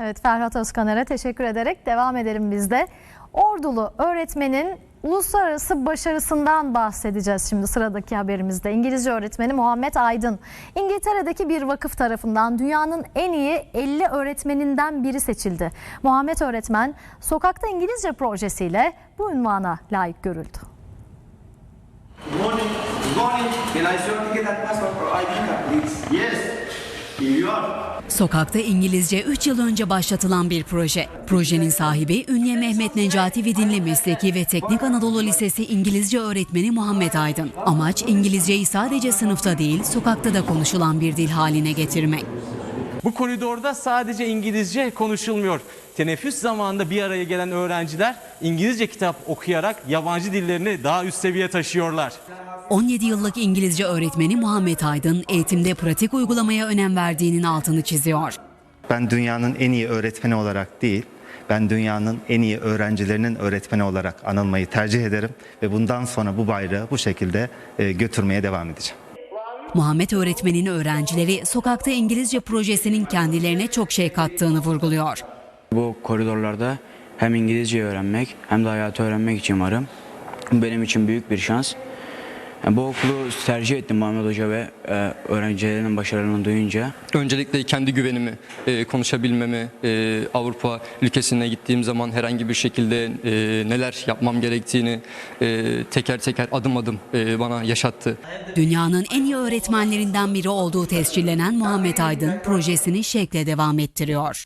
Evet Ferhat Özkaner'e teşekkür ederek devam edelim biz de. Ordulu öğretmenin uluslararası başarısından bahsedeceğiz şimdi sıradaki haberimizde. İngilizce öğretmeni Muhammed Aydın İngiltere'deki bir vakıf tarafından dünyanın en iyi 50 öğretmeninden biri seçildi. Muhammed öğretmen sokakta İngilizce projesiyle bu ünvana layık görüldü. Good morning. Good morning. Can I show you get that passport or ID card, please? Yes. Are. Sokakta İngilizce 3 yıl önce başlatılan bir proje. Projenin sahibi Ünye Mehmet Necati Vidinli Mesleki ve Teknik Anadolu Lisesi İngilizce öğretmeni Muhammed Aydın. Amaç İngilizceyi sadece sınıfta değil, sokakta da konuşulan bir dil haline getirmek. Bu koridorda sadece İngilizce konuşulmuyor. Teneffüs zamanında bir araya gelen öğrenciler İngilizce kitap okuyarak yabancı dillerini daha üst seviye taşıyorlar. 17 yıllık İngilizce öğretmeni Muhammed Aydın eğitimde pratik uygulamaya önem verdiğinin altını çiziyor. Ben dünyanın en iyi öğretmeni olarak değil, ben dünyanın en iyi öğrencilerinin öğretmeni olarak anılmayı tercih ederim ve bundan sonra bu bayrağı bu şekilde e, götürmeye devam edeceğim. Muhammed öğretmenin öğrencileri sokakta İngilizce projesinin kendilerine çok şey kattığını vurguluyor. Bu koridorlarda hem İngilizce öğrenmek hem de hayatı öğrenmek için varım. Bu benim için büyük bir şans. Yani bu okulu tercih ettim Muhammed Hoca ve e, öğrencilerinin başarılarını duyunca. Öncelikle kendi güvenimi, e, konuşabilmemi, e, Avrupa ülkesine gittiğim zaman herhangi bir şekilde e, neler yapmam gerektiğini e, teker teker adım adım e, bana yaşattı. Dünyanın en iyi öğretmenlerinden biri olduğu tescillenen Muhammed Aydın projesini şekle devam ettiriyor.